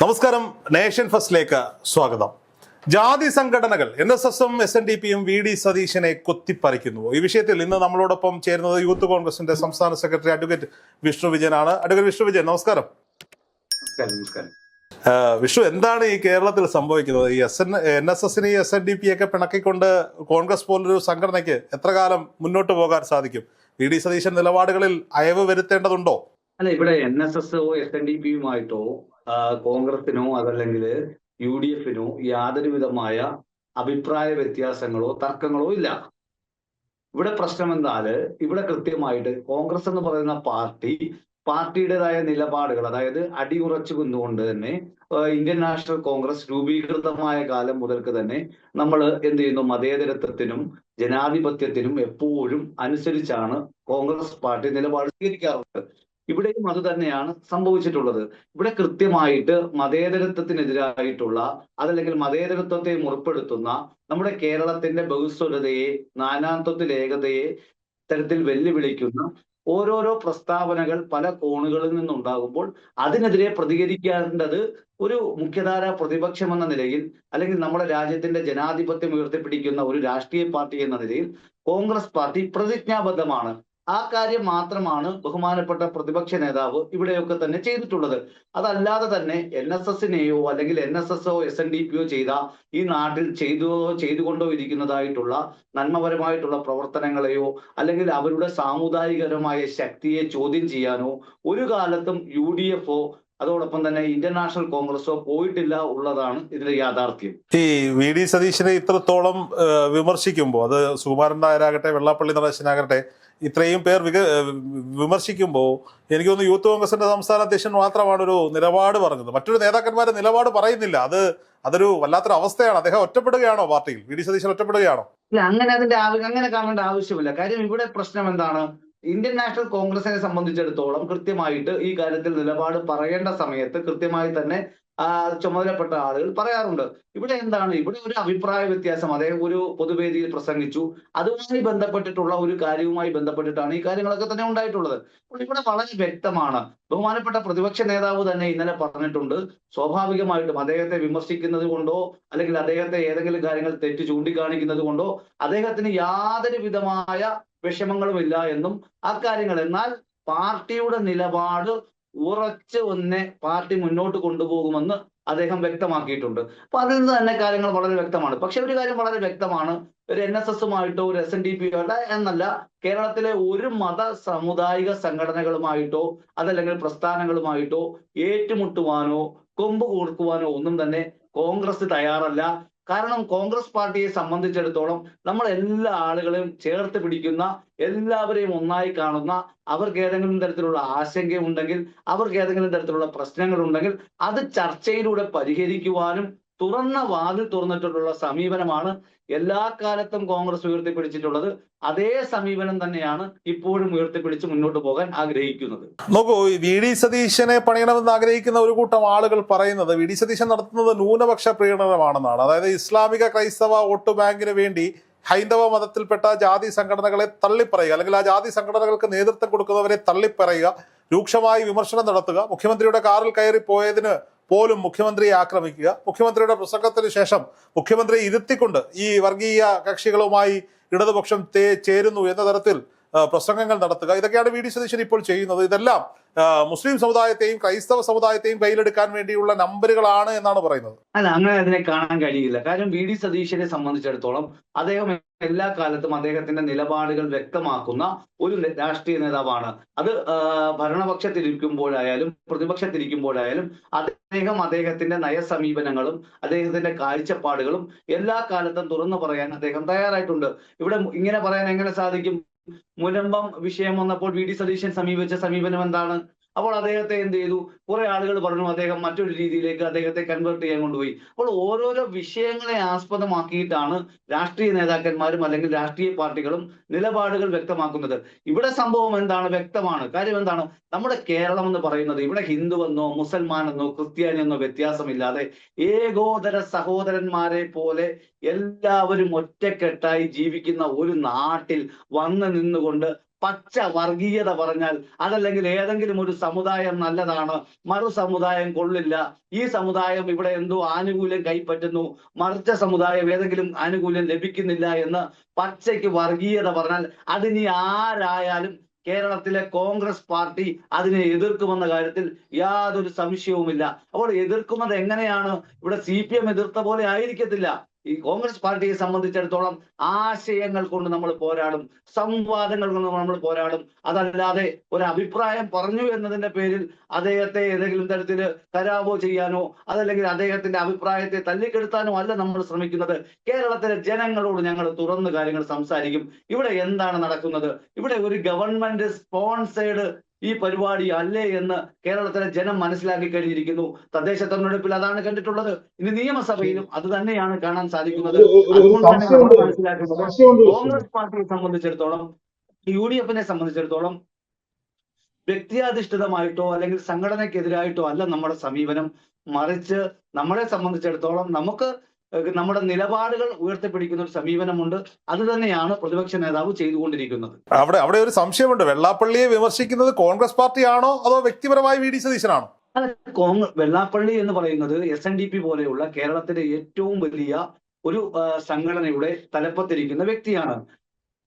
നമസ്കാരം. നേഷൻ ഫസ്റ്റിലേക്ക് സ്വാഗതം. ജാതി സംഘടനകൾ എൻ എസ് എസും എസ് എൻ ഡി പിയും വി ഡി സതീശനെ കൊത്തിപ്പറിക്കുന്നു. ഈ വിഷയത്തിൽ ഇന്ന് നമ്മളോടൊപ്പം ചേരുന്നത് യൂത്ത് കോൺഗ്രസിന്റെ സംസ്ഥാന സെക്രട്ടറി അഡ്വക്കേറ്റ് വിഷ്ണു വിജയനാണ്. അഡ്വക്കേറ്റ് വിഷ്ണു വിജയൻ നമസ്കാരം. നമസ്കാരം വിഷ്ണു എന്താണ് ഈ കേരളത്തിൽ സംഭവിക്കുന്നത്? ഈ എസ് എൻ എൻ എസ് എസിനെ എസ് എൻ ഡി പി ഒക്കെ പിണക്കിക്കൊണ്ട് കോൺഗ്രസ് പോലൊരു സംഘടനയ്ക്ക് എത്ര കാലം മുന്നോട്ട് പോകാൻ സാധിക്കും? വി ഡി സതീശൻ നിലപാടുകളിൽ അയവ് വരുത്തേണ്ടതുണ്ടോ? അല്ല ഇവിടെ N S S S N D പിയുമായിട്ടോ കോൺഗ്രസിനോ അതല്ലെങ്കിൽ യു ഡി എഫിനോ യാതൊരു വിധമായ അഭിപ്രായ വ്യത്യാസങ്ങളോ തർക്കങ്ങളോ ഇല്ല. ഇവിടെ പ്രശ്നം എന്നാൽ ഇവിടെ കൃത്യമായിട്ട് കോൺഗ്രസ് എന്ന് പറയുന്ന പാർട്ടി പാർട്ടിയുടേതായ നിലപാടുകൾ അതായത് അടിയുറച്ചു നിന്നുകൊണ്ട് തന്നെ ഇന്ത്യൻ നാഷണൽ കോൺഗ്രസ് രൂപീകൃതമായ കാലം മുതൽക്ക് തന്നെ നമ്മൾ എന്ത് ചെയ്യുന്നു? മതേതരത്വത്തിനും ജനാധിപത്യത്തിനും എപ്പോഴും അനുസരിച്ചാണ് കോൺഗ്രസ് പാർട്ടി നിലപാട് സ്വീകരിക്കാറുള്ളത്. ഇവിടെയും അത് തന്നെയാണ് സംഭവിച്ചിട്ടുള്ളത്. ഇവിടെ കൃത്യമായിട്ട് മതേതരത്വത്തിനെതിരായിട്ടുള്ള അതല്ലെങ്കിൽ മതേതരത്വത്തെ മുറിപ്പെടുത്തുന്ന നമ്മുടെ കേരളത്തിന്റെ ബഹുസ്വരതയെ നാനാത്വത്തിൽ ഏകതയെ തരത്തിൽ വെല്ലുവിളിക്കുന്ന ഓരോരോ പ്രസ്താവനകൾ പല കോണുകളിൽ നിന്നുണ്ടാകുമ്പോൾ അതിനെതിരെ പ്രതികരിക്കേണ്ടത് ഒരു മുഖ്യധാര പ്രതിപക്ഷം എന്ന നിലയിൽ അല്ലെങ്കിൽ നമ്മുടെ രാജ്യത്തിന്റെ ജനാധിപത്യം ഉയർത്തിപ്പിടിക്കുന്ന ഒരു രാഷ്ട്രീയ പാർട്ടി എന്ന നിലയിൽ കോൺഗ്രസ് പാർട്ടി പ്രതിജ്ഞാബദ്ധമാണ്. ആ കാര്യം മാത്രമാണ് ബഹുമാനപ്പെട്ട പ്രതിപക്ഷ നേതാവ് ഇവിടെയൊക്കെ തന്നെ ചെയ്തിട്ടുള്ളത്. അതല്ലാതെ തന്നെ എൻ എസ് എസിനെയോ അല്ലെങ്കിൽ എൻ എസ് എസോ എസ് എൻ ഡി പിയോ ചെയ്ത ഈ നാട്ടിൽ ചെയ്തു ചെയ്തുകൊണ്ടോ ഇരിക്കുന്നതായിട്ടുള്ള നന്മപരമായിട്ടുള്ള പ്രവർത്തനങ്ങളെയോ അല്ലെങ്കിൽ അവരുടെ സാമുദായികപരമായ ശക്തിയെ ചോദ്യം ചെയ്യാനോ ഒരു കാലത്തും യു ഡി എഫോ അതോടൊപ്പം തന്നെ ഇന്ത്യൻ നാഷണൽ കോൺഗ്രസോ പോയിട്ടില്ല ഉള്ളതാണ് ഇതിന്റെ യാഥാർത്ഥ്യം. ഈ വി ഡി സതീശിനെ ഇത്രത്തോളം വിമർശിക്കുമ്പോൾ അത് സുകുമാരൻ നായരാകട്ടെ വെള്ളാപ്പള്ളി നടേശനാകട്ടെ ഇത്രയും പേർ വിക വിമർശിക്കുമ്പോൾ എനിക്ക് തോന്നുന്നു യൂത്ത് കോൺഗ്രസിന്റെ സംസ്ഥാന അധ്യക്ഷൻ മാത്രമാണ് ഒരു നിലപാട് പറഞ്ഞത്. മറ്റൊരു നേതാക്കന്മാരെ നിലപാട് പറയുന്നില്ല. അത് അതൊരു വല്ലാത്തൊരു അവസ്ഥയാണ്. അദ്ദേഹം ഒറ്റപ്പെടുകയാണോ പാർട്ടിയിൽ? വി. ഡി. സതീശൻ ഒറ്റപ്പെടുകയാണോ? ഇല്ല അങ്ങനെ അതിന്റെ അങ്ങനെ കാണേണ്ട ആവശ്യമില്ല. കാര്യം ഇവിടെ പ്രശ്നം എന്താണ്? ഇന്ത്യൻ നാഷണൽ കോൺഗ്രസിനെ സംബന്ധിച്ചിടത്തോളം കൃത്യമായിട്ട് ഈ കാര്യത്തിൽ നിലപാട് പറയേണ്ട സമയത്ത് കൃത്യമായി തന്നെ ചുമതലപ്പെട്ട ആളുകൾ പറയാറുണ്ട്. ഇവിടെ എന്താണ്? ഇവിടെ ഒരു അഭിപ്രായ വ്യത്യാസം. അദ്ദേഹം ഒരു പൊതുവേദിയിൽ പ്രസംഗിച്ചു. അതുമായി ബന്ധപ്പെട്ടിട്ടുള്ള ഒരു കാര്യവുമായി ബന്ധപ്പെട്ടിട്ടാണ് ഈ കാര്യങ്ങളൊക്കെ തന്നെ ഉണ്ടായിട്ടുള്ളത്. അപ്പോൾ ഇവിടെ വളരെ വ്യക്തമാണ്. ബഹുമാനപ്പെട്ട പ്രതിപക്ഷ നേതാവ് തന്നെ ഇന്നലെ പറഞ്ഞിട്ടുണ്ട്. സ്വാഭാവികമായിട്ടും അദ്ദേഹത്തെ വിമർശിക്കുന്നത് കൊണ്ടോ അല്ലെങ്കിൽ അദ്ദേഹത്തെ ഏതെങ്കിലും കാര്യങ്ങൾ തെറ്റ് ചൂണ്ടിക്കാണിക്കുന്നത് കൊണ്ടോ അദ്ദേഹത്തിന് യാതൊരു വിധമായ വിഷമങ്ങളുമില്ല എന്നും അക്കാര്യങ്ങൾ എന്നാൽ പാർട്ടിയുടെ നിലപാട് ഉറച്ച് ഒന്ന് പാർട്ടി മുന്നോട്ട് കൊണ്ടുപോകുമെന്ന് അദ്ദേഹം വ്യക്തമാക്കിയിട്ടുണ്ട്. അപ്പൊ അതിൽ നിന്ന് തന്നെ കാര്യങ്ങൾ വളരെ വ്യക്തമാണ്. പക്ഷെ ഒരു കാര്യം വളരെ വ്യക്തമാണ്. ഒരു എൻ എസ് എസുമായിട്ടോ ഒരു എസ് എൻ ഡി പി എന്നല്ല കേരളത്തിലെ ഒരു മത സാമുദായിക സംഘടനകളുമായിട്ടോ അതല്ലെങ്കിൽ പ്രസ്ഥാനങ്ങളുമായിട്ടോ ഏറ്റുമുട്ടുവാനോ കൊമ്പ് കൊടുക്കുവാനോ ഒന്നും തന്നെ കോൺഗ്രസ് തയ്യാറല്ല. കാരണം കോൺഗ്രസ് പാർട്ടിയെ സംബന്ധിച്ചിടത്തോളം നമ്മൾ എല്ലാ ആളുകളെയും ചേർത്ത് പിടിക്കുന്ന എല്ലാവരെയും ഒന്നായി കാണുന്ന അവർക്ക് ഏതെങ്കിലും തരത്തിലുള്ള ആശങ്കയുണ്ടെങ്കിൽ അവർക്ക് ഏതെങ്കിലും തരത്തിലുള്ള പ്രശ്നങ്ങൾ ഉണ്ടെങ്കിൽ അത് ചർച്ചയിലൂടെ പരിഹരിക്കുവാനും തുറന്ന വാതിൽ തുറന്നിട്ടുള്ള സമീപനമാണ് എല്ലാ കാലത്തും കോൺഗ്രസ് ഉയർത്തിപ്പിടിച്ചിട്ടുള്ളത്. അതേ സമീപനം തന്നെയാണ് ഇപ്പോഴും ഉയർത്തിപ്പിടിച്ച് മുന്നോട്ട് പോകാൻ ആഗ്രഹിക്കുന്നത്. നോക്കൂ വി ഡി സതീശനെ പണിയണമെന്ന് ആഗ്രഹിക്കുന്ന ഒരു കൂട്ടം ആളുകൾ പറയുന്നത് വി ഡി സതീശൻ നടത്തുന്നത് ന്യൂനപക്ഷ പ്രീണനമാണെന്നാണ് അതായത് ഇസ്ലാമിക ക്രൈസ്തവ വോട്ട് ബാങ്കിന് വേണ്ടി ഹൈന്ദവ മതത്തിൽപ്പെട്ട ജാതി സംഘടനകളെ തള്ളിപ്പറയുക അല്ലെങ്കിൽ ആ ജാതി സംഘടനകൾക്ക് നേതൃത്വം കൊടുക്കുന്നവരെ തള്ളിപ്പറയുക രൂക്ഷമായി വിമർശനം നടത്തുക മുഖ്യമന്ത്രിയുടെ കാറിൽ കയറി പോയതിന് പോലും മുഖ്യമന്ത്രിയെ ആക്രമിക്കുക. മുഖ്യമന്ത്രിയുടെ പ്രസംഗത്തിന് ശേഷം മുഖ്യമന്ത്രിയെ ഇരുത്തിക്കൊണ്ട് ഈ വർഗീയ കക്ഷികളുമായി ഇടതുപക്ഷം ചേരുന്നു എന്ന തരത്തിൽ പ്രസംഗങ്ങൾ നടത്തുക. ഇതൊക്കെയാണ് വി ഡി സതീശൻ ഇപ്പോൾ ചെയ്യുന്നത്. ഇതെല്ലാം മുസ്ലിം സമുദായത്തെയും ക്രൈസ്തവ സമുദായത്തെയും കയ്യിലെടുക്കാൻ വേണ്ടിയുള്ള നമ്പറുകളാണ് എന്നാണ് പറയുന്നത്. അല്ല അങ്ങനെ അതിനെ കാണാൻ കഴിയില്ല. കാരണം വി ഡി സതീശനെ സംബന്ധിച്ചിടത്തോളം അദ്ദേഹം എല്ലാ കാലത്തും അദ്ദേഹത്തിന്റെ നിലപാടുകൾ വ്യക്തമാക്കുന്ന ഒരു രാഷ്ട്രീയ നേതാവാണ്. അത് ഭരണപക്ഷത്തിരിക്കുമ്പോഴായാലും പ്രതിപക്ഷത്തിരിക്കുമ്പോഴായാലും അദ്ദേഹം അദ്ദേഹത്തിന്റെ നയസമീപനങ്ങളും അദ്ദേഹത്തിന്റെ കാഴ്ചപ്പാടുകളും എല്ലാ കാലത്തും തുറന്നു പറയാൻ അദ്ദേഹം തയ്യാറായിട്ടുണ്ട്. ഇവിടെ ഇങ്ങനെ പറയാൻ എങ്ങനെ സാധിക്കും? മുനമ്പം വിഷയം വന്നപ്പോൾ വി. ഡി. സതീശൻ സമീപിച്ച സമീപനം എന്താണ്? അപ്പോൾ അദ്ദേഹത്തെ എന്ത് ചെയ്തു? കുറെ ആളുകൾ പറഞ്ഞു അദ്ദേഹം മറ്റൊരു രീതിയിലേക്ക് അദ്ദേഹത്തെ കൺവേർട്ട് ചെയ്യാൻ കൊണ്ടുപോയി. അപ്പോൾ ഓരോരോ വിഷയങ്ങളെ ആസ്പദമാക്കിയിട്ടാണ് രാഷ്ട്രീയ നേതാക്കന്മാരും അല്ലെങ്കിൽ രാഷ്ട്രീയ പാർട്ടികളും നിലപാടുകൾ വ്യക്തമാക്കുന്നത്. ഇവിടെ സംഭവം എന്താണ്? വ്യക്തമാണ്. കാര്യം എന്താണ്? നമ്മുടെ കേരളം എന്ന് പറയുന്നത് ഇവിടെ ഹിന്ദുവെന്നോ മുസൽമാനെന്നോ ക്രിസ്ത്യാനിയെന്നോ വ്യത്യാസമില്ലാതെ ഏകോദര സഹോദരന്മാരെ പോലെ എല്ലാവരും ഒറ്റക്കെട്ടായി ജീവിക്കുന്ന ഒരു നാട്ടിൽ വന്നു നിന്നുകൊണ്ട് പച്ച വർഗീയത പറഞ്ഞാൽ അതല്ലെങ്കിൽ ഏതെങ്കിലും ഒരു സമുദായം നല്ലതാണ് മറു സമുദായം കൊള്ളില്ല. ഈ സമുദായം ഇവിടെ എന്തോ ആനുകൂല്യം കൈപ്പറ്റുന്നു. മറിച്ച സമുദായം ഏതെങ്കിലും ആനുകൂല്യം ലഭിക്കുന്നില്ല എന്ന് പച്ചയ്ക്ക് വർഗീയത പറഞ്ഞാൽ അതിനി ആരായാലും കേരളത്തിലെ കോൺഗ്രസ് പാർട്ടി അതിനെ എതിർക്കുമെന്ന കാര്യത്തിൽ യാതൊരു സംശയവുമില്ല. അപ്പോൾ എതിർക്കുന്നത് എങ്ങനെയാണ്? ഇവിടെ സി പി എം എതിർത്ത പോലെ ആയിരിക്കത്തില്ല. ഈ കോൺഗ്രസ് പാർട്ടിയെ സംബന്ധിച്ചിടത്തോളം ആശയങ്ങൾ കൊണ്ട് നമ്മൾ പോരാടും സംവാദങ്ങൾ കൊണ്ട് നമ്മൾ പോരാടും. അതല്ലാതെ ഒരു അഭിപ്രായം പറഞ്ഞു എന്നതിന്റെ പേരിൽ അദ്ദേഹത്തെ ഏതെങ്കിലും തരത്തിൽ കരാവോ ചെയ്യാനോ അതല്ലെങ്കിൽ അദ്ദേഹത്തിന്റെ അഭിപ്രായത്തെ തല്ലിക്കെടുത്താനോ അല്ല നമ്മൾ ശ്രമിക്കുന്നത്. കേരളത്തിലെ ജനങ്ങളോട് ഞങ്ങൾ തുറന്ന് കാര്യങ്ങൾ സംസാരിക്കും. ഇവിടെ എന്താണ് നടക്കുന്നത്? ഇവിടെ ഒരു ഗവൺമെന്റ് സ്പോൺസേഡ് ഈ പരിപാടി അല്ലേ എന്ന് കേരളത്തിലെ ജനം മനസ്സിലാക്കി കഴിഞ്ഞിരിക്കുന്നു തദ്ദേശ തെരഞ്ഞെടുപ്പിൽ അതാണ് കണ്ടിട്ടുള്ളത് ഇനി നിയമസഭയിലും അത് തന്നെയാണ് കാണാൻ സാധിക്കുന്നത് നമ്മൾ. മനസ്സിലാക്കുന്നത്. കോൺഗ്രസ് പാർട്ടിയെ സംബന്ധിച്ചിടത്തോളം യു ഡി എഫിനെ സംബന്ധിച്ചിടത്തോളം വ്യക്തിയാധിഷ്ഠിതമായിട്ടോ അല്ലെങ്കിൽ സംഘടനയ്ക്കെതിരായിട്ടോ അല്ല നമ്മുടെ സമീപനം മറിച്ച് നമ്മളെ സംബന്ധിച്ചിടത്തോളം നമുക്ക് നമ്മുടെ നിലപാടുകൾ ഉയർത്തിപ്പിടിക്കുന്ന ഒരു സമീപനമുണ്ട്. അത് തന്നെയാണ് പ്രതിപക്ഷ നേതാവ് ചെയ്തുകൊണ്ടിരിക്കുന്നത്. അവിടെ അവിടെ ഒരു സംശയമുണ്ട്. വെള്ളാപ്പള്ളിയെ വിമർശിക്കുന്നത് കോൺഗ്രസ് പാർട്ടിയാണോ അതോ വ്യക്തിപരമായി വി ഡി സതീശനാണോ? കോൺഗ്രസ് വെള്ളാപ്പള്ളി എന്ന് പറയുന്നത് എസ് എൻ ഡി പി പോലെയുള്ള കേരളത്തിലെ ഏറ്റവും വലിയ ഒരു സംഘടനയുടെ തലപ്പത്തിരിക്കുന്ന വ്യക്തിയാണ്.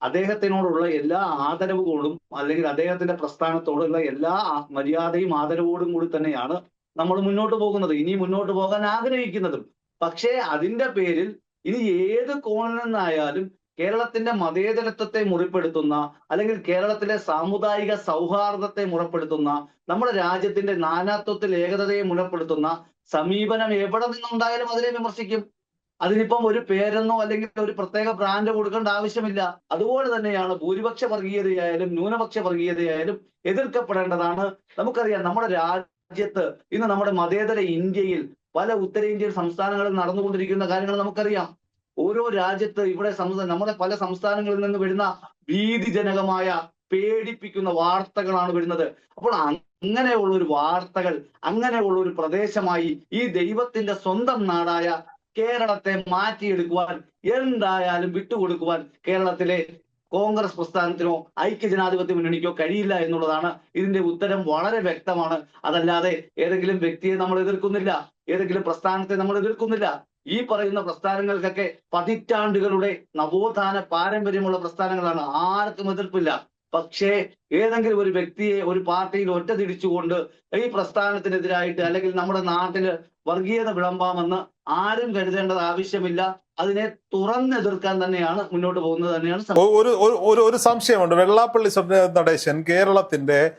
അദ്ദേഹത്തിനോടുള്ള എല്ലാ ആദരവുകളും അല്ലെങ്കിൽ അദ്ദേഹത്തിന്റെ പ്രസ്ഥാനത്തോടുള്ള എല്ലാ മര്യാദയും ആദരവോടും കൂടി തന്നെയാണ് നമ്മൾ മുന്നോട്ട് പോകുന്നത്. ഇനി മുന്നോട്ട് പോകാൻ ആഗ്രഹിക്കുന്നതും പക്ഷേ അതിന്റെ പേരിൽ ഇനി ഏത് കോണിൽ നിന്നായാലും കേരളത്തിന്റെ മതേതരത്വത്തെ മുറിപ്പെടുത്തുന്ന അല്ലെങ്കിൽ കേരളത്തിലെ സാമുദായിക സൗഹാർദ്ദത്തെ മുറപ്പെടുത്തുന്ന നമ്മുടെ രാജ്യത്തിന്റെ നാനാത്വത്തിൽ ഏകതയെ മുറപ്പെടുത്തുന്ന സമീപനം എവിടെ നിന്നുണ്ടായാലും അതിനെ വിമർശിക്കും. അതിനിപ്പം ഒരു പേരെന്നോ അല്ലെങ്കിൽ ഒരു പ്രത്യേക ബ്രാൻഡ് കൊടുക്കേണ്ട ആവശ്യമില്ല. അതുപോലെ തന്നെയാണ് ഭൂരിപക്ഷ വർഗീയതയായാലും ന്യൂനപക്ഷ വർഗീയതയായാലും എതിർക്കപ്പെടേണ്ടതാണ്. നമുക്കറിയാം നമ്മുടെ രാജ്യത്ത് ഇന്ന് നമ്മുടെ മതേതര ഇന്ത്യയിൽ പല ഉത്തരേന്ത്യൻ സംസ്ഥാനങ്ങളിൽ നടന്നുകൊണ്ടിരിക്കുന്ന കാര്യങ്ങൾ നമുക്കറിയാം. ഓരോ രാജ്യത്ത് ഇവിടെ നമ്മുടെ പല സംസ്ഥാനങ്ങളിൽ നിന്ന് വരുന്ന ഭീതിജനകമായ പേടിപ്പിക്കുന്ന വാർത്തകളാണ് വരുന്നത്. അപ്പോൾ അങ്ങനെയുള്ള ഒരു വാർത്തകൾ അങ്ങനെയുള്ള ഒരു പ്രദേശമായി ഈ ദൈവത്തിന്റെ സ്വന്തം നാടായ കേരളത്തെ മാറ്റിയെടുക്കുവാൻ എന്തായാലും വിട്ടുകൊടുക്കുവാൻ കേരളത്തിലെ കോൺഗ്രസ് പ്രസ്ഥാനത്തിനോ ഐക്യ ജനാധിപത്യ മുന്നണിക്കോ കഴിയില്ല എന്നുള്ളതാണ് ഇതിന്റെ ഉത്തരം വളരെ വ്യക്തമാണ്. അതല്ലാതെ ഏതെങ്കിലും വ്യക്തിയെ നമ്മൾ എതിർക്കുന്നില്ല. ഏതെങ്കിലും പ്രസ്ഥാനത്തെ നമ്മൾ എതിർക്കുന്നില്ല. ഈ പറയുന്ന പ്രസ്ഥാനങ്ങൾക്കൊക്കെ പതിറ്റാണ്ടുകളുടെ നവോത്ഥാന പാരമ്പര്യമുള്ള പ്രസ്ഥാനങ്ങളാണ്. ആർക്കും എതിർപ്പില്ല. പക്ഷേ ഏതെങ്കിലും ഒരു വ്യക്തിയെ ഒരു പാർട്ടിയിൽ ഒറ്റ തിരിച്ചുകൊണ്ട് ഈ പ്രസ്ഥാനത്തിനെതിരായിട്ട് അല്ലെങ്കിൽ നമ്മുടെ നാട്ടിൽ വർഗീയത വിളമ്പാമെന്ന് ആരും കരുതേണ്ടത് ആവശ്യമില്ല. അതിനെ തുറന്നെതിർക്കാൻ തന്നെയാണ് മുന്നോട്ട് പോകുന്നത് തന്നെയാണ് ഒരു ഒരു- സംശയമുണ്ട്. വെള്ളാപ്പള്ളി നടേശൻ കേരളത്തിന്റെ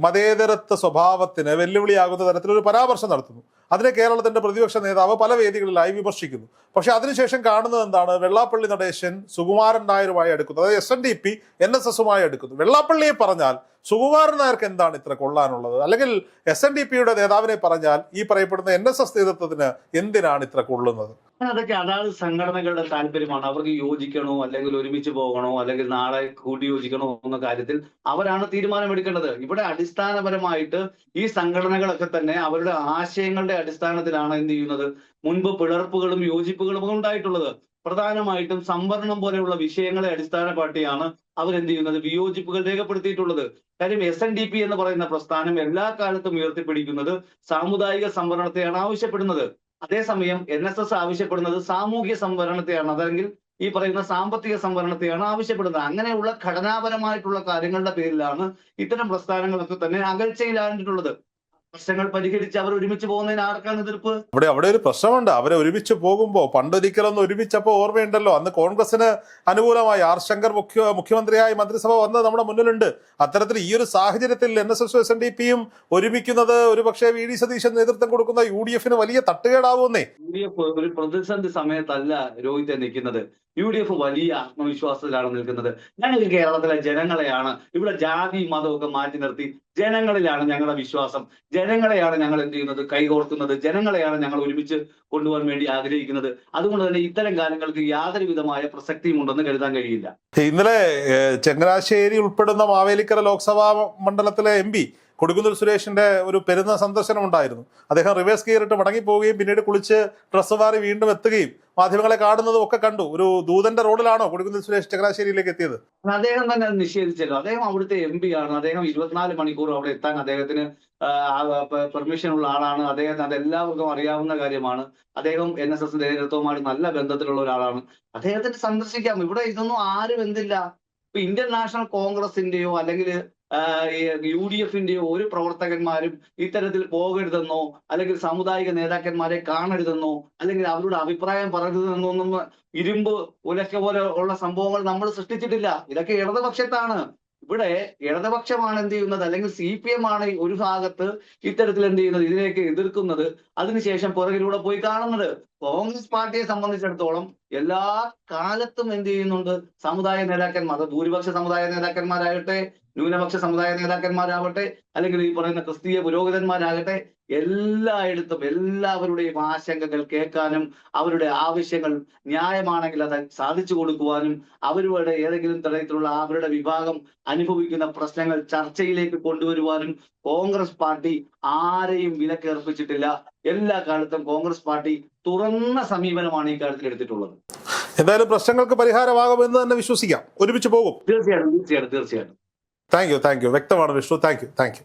മതേതരത്വ സ്വഭാവത്തിന് വെല്ലുവിളിയാകുന്ന തരത്തിൽ ഒരു പരാമർശം നടത്തുന്നു. അതിനെ കേരളത്തിന്റെ പ്രതിപക്ഷ നേതാവ് പല വേദികളിലായി വിമർശിക്കുന്നു. പക്ഷെ അതിനുശേഷം കാണുന്നത് എന്താണ്? വെള്ളാപ്പള്ളി നടേശൻ സുകുമാരൻ നായരുമായി അടുക്കുന്നു. അതായത് S N D P N S എസുമായി അടുക്കുന്നു. വെള്ളാപ്പള്ളിയെ പറഞ്ഞാൽ സുകുമാരൻ നായർക്ക് എന്താണ് ഇത്ര കൊള്ളാനുള്ളത്? അല്ലെങ്കിൽ എസ് എൻ ഡി പിയുടെ നേതാവിനെ പറഞ്ഞാൽ ഈ പറയപ്പെടുന്ന എൻ എസ് എസ് നേതൃത്വത്തിന് എന്തിനാണ് ഇത്ര കൊള്ളുന്നത്? അതൊക്കെ അതാത് സംഘടനകളുടെ താല്പര്യമാണ്. അവർക്ക് യോജിക്കണോ അല്ലെങ്കിൽ ഒരുമിച്ച് പോകണോ അല്ലെങ്കിൽ നാളെ കൂടി യോജിക്കണോ എന്ന കാര്യത്തിൽ അവരാണ് തീരുമാനമെടുക്കേണ്ടത്. ഇവിടെ അടിസ്ഥാനപരമായിട്ട് ഈ സംഘടനകളൊക്കെ തന്നെ അവരുടെ ആശയങ്ങളുടെ അടിസ്ഥാനത്തിലാണ് എന്ത് ചെയ്യുന്നത്? മുൻപ് പിളർപ്പുകളും യോജിപ്പുകളും ഉണ്ടായിട്ടുള്ളത്. പ്രധാനമായിട്ടും സംവരണം പോലെയുള്ള വിഷയങ്ങളെ അടിസ്ഥാനമാക്കിയാണ് അവരെന്ത് ചെയ്യുന്നത് വിയോജിപ്പുകൾ രേഖപ്പെടുത്തിയിട്ടുള്ളത്. കാര്യം എസ് എൻ ഡി പി എന്ന് പറയുന്ന പ്രസ്ഥാനം എല്ലാ കാലത്തും ഉയർത്തിപ്പിടിക്കുന്നത് സാമുദായിക സംവരണത്തെയാണ് ആവശ്യപ്പെടുന്നത്. അതേസമയം എൻ എസ് എസ് ആവശ്യപ്പെടുന്നത് സാമൂഹ്യ സംവരണത്തെയാണ്. അതല്ലെങ്കിൽ ഈ പറയുന്ന സാമ്പത്തിക സംവരണത്തെയാണ് ആവശ്യപ്പെടുന്നത്. അങ്ങനെയുള്ള ഘടനാപരമായിട്ടുള്ള കാര്യങ്ങളുടെ പേരിലാണ് ഇത്തരം പ്രസ്ഥാനങ്ങളൊക്കെ തന്നെ അകൽച്ചയിലായിട്ടുള്ളത്. പ്രശ്നങ്ങൾ പരിഹരിച്ച് അവർ ഒരുമിച്ച് പോകുന്നതിന് ആർക്കാണ് എതിർപ്പ്? അവിടെ അവിടെ ഒരു പ്രശ്നമുണ്ട്. അവരെ ഒരുമിച്ച് പോകുമ്പോൾ പണ്ടൊരിക്കലൊന്ന് ഒരുമിച്ചപ്പോൾ ഓർമ്മയുണ്ടല്ലോ. അന്ന് കോൺഗ്രസിന് അനുകൂലമായി ആർ ശങ്കർ മുഖ്യ മുഖ്യമന്ത്രിയായി മന്ത്രിസഭ വന്നത് നമ്മുടെ മുന്നിലുണ്ട്. അത്തരത്തിൽ ഈ ഒരു സാഹചര്യത്തിൽ N S S S N D പിയും ഒരുമിക്കുന്നത് ഒരു പക്ഷേ വി ഡി സതീശൻ നേതൃത്വം കൊടുക്കുന്ന യു ഡി എഫിന് വലിയ തട്ടുകേടാവുന്നേ യു ഡി എഫ് ഒരു പ്രതിസന്ധി സമയത്തല്ല രോഹിത്തെ നിൽക്കുന്നത്. യു ഡി എഫ് വലിയ ആത്മവിശ്വാസത്തിലാണ് നിൽക്കുന്നത്. ഞങ്ങൾ കേരളത്തിലെ ജനങ്ങളെയാണ്. ഇവിടെ ജാതി മതമൊക്കെ മാറ്റി നിർത്തി ജനങ്ങളിലാണ് ഞങ്ങളുടെ വിശ്വാസം. ജനങ്ങളെയാണ് ഞങ്ങൾ എന്ത് ചെയ്യുന്നത്? കൈകോർക്കുന്നത്. ജനങ്ങളെയാണ് ഞങ്ങൾ ഒരുമിച്ച് കൊണ്ടുപോകാൻ വേണ്ടി ആഗ്രഹിക്കുന്നത്. അതുകൊണ്ട് തന്നെ ഇത്തരം കാര്യങ്ങൾക്ക് യാതൊരു വിധമായ പ്രസക്തിയും ഉണ്ടെന്ന് കരുതാൻ കഴിയില്ല. ഇന്നലെ ചങ്ങനാശ്ശേരി ഉൾപ്പെടുന്ന മാവേലിക്കര ലോക്സഭാ മണ്ഡലത്തിലെ എം പി സുരേഷിന്റെ ഒരു പെരുന്ന സന്ദർശനം ഉണ്ടായിരുന്നു. അദ്ദേഹം റിവേഴ്സ് കീറിട്ട് മടങ്ങി പോവുകയും പിന്നീട് കുളിച്ച് ഡ്രസ്സ് മാറി വീണ്ടും എത്തുകയും മാധ്യമങ്ങളെ കാണുന്നതും ഒക്കെ കണ്ടു. ഒരു ദൂതന്റെ റോഡിലാണോ കൊടിക്കുന്നിൽ സുരേഷ് ചങ്ങനാശ്ശേരിയിലേക്ക് എത്തിയത്? അദ്ദേഹം തന്നെ അത് നിഷേധിച്ചല്ലോ. അദ്ദേഹം അവിടുത്തെ എം പി ആണ്. അദ്ദേഹം ഇരുപത്തിനാല് മണിക്കൂർ അവിടെ എത്താൻ അദ്ദേഹത്തിന് പെർമിഷൻ ഉള്ള ആളാണ്. അദ്ദേഹം അത് എല്ലാവർക്കും അറിയാവുന്ന കാര്യമാണ്. അദ്ദേഹം എൻ എസ് എസ് നേതൃത്വവുമായി നല്ല ബന്ധത്തിലുള്ള ഒരാളാണ്. അദ്ദേഹത്തിന് സന്ദർശിക്കാം. ഇവിടെ ഇതൊന്നും ആരും എന്തില്ല. ഇപ്പൊ ഇന്ത്യൻ നാഷണൽ കോൺഗ്രസിന്റെയോ അല്ലെങ്കിൽ യു ഡി ഒരു പ്രവർത്തകന്മാരും ഇത്തരത്തിൽ പോകരുതെന്നോ അല്ലെങ്കിൽ സാമുദായിക നേതാക്കന്മാരെ കാണരുതെന്നോ അല്ലെങ്കിൽ അവരുടെ അഭിപ്രായം പറയരുതെന്നോ ഒന്നും ഇരുമ്പ് ഉലക്ക പോലെ ഉള്ള സംഭവങ്ങൾ നമ്മൾ സൃഷ്ടിച്ചിട്ടില്ല. ഇതൊക്കെ ഇടതുപക്ഷത്താണ്. ഇവിടെ ഇടതുപക്ഷമാണ് എന്ത് ചെയ്യുന്നത്? അല്ലെങ്കിൽ സി പി എം ആണ് ഒരു ഭാഗത്ത് ഇത്തരത്തിൽ എന്ത് ചെയ്യുന്നത്? ഇതിനേക്ക് എതിർക്കുന്നത്. അതിനുശേഷം പുറകിലൂടെ പോയി കാണുന്നത്. കോൺഗ്രസ് പാർട്ടിയെ സംബന്ധിച്ചിടത്തോളം എല്ലാ കാലത്തും എന്ത് ചെയ്യുന്നുണ്ട്? സമുദായ നേതാക്കന്മാർ ഭൂരിപക്ഷ സമുദായ നേതാക്കന്മാരാകട്ടെ ന്യൂനപക്ഷ സമുദായ നേതാക്കന്മാരാവട്ടെ അല്ലെങ്കിൽ ഈ പറയുന്ന ക്രിസ്തീയ പുരോഹിതന്മാരാകട്ടെ എല്ലായിടത്തും എല്ലാവരുടെയും ആശങ്കകൾ കേൾക്കാനും അവരുടെ ആവശ്യങ്ങൾ ന്യായമാണെങ്കിൽ അത് സാധിച്ചു കൊടുക്കുവാനും അവരുടെ ഏതെങ്കിലും തരത്തിലുള്ള അവരുടെ വിഭാഗം അനുഭവിക്കുന്ന പ്രശ്നങ്ങൾ ചർച്ചയിലേക്ക് കൊണ്ടുവരുവാനും കോൺഗ്രസ് പാർട്ടി ആരെയും വിലക്കേർപ്പിച്ചിട്ടില്ല. എല്ലാ കാലത്തും കോൺഗ്രസ് പാർട്ടി തുറന്ന സമീപനമാണ് ഈ കാര്യത്തിൽ എടുത്തിട്ടുള്ളത്. എന്തായാലും പ്രശ്നങ്ങൾക്ക് പരിഹാരമാകുമെന്ന് തന്നെ വിശ്വസിക്കാം. ഒരുമിച്ച് പോകും. തീർച്ചയായിട്ടും തീർച്ചയായിട്ടും തീർച്ചയായിട്ടും. താങ്ക് യു താങ്ക് യു വ്യക്തമാണ് Vishnu. Thank you thank you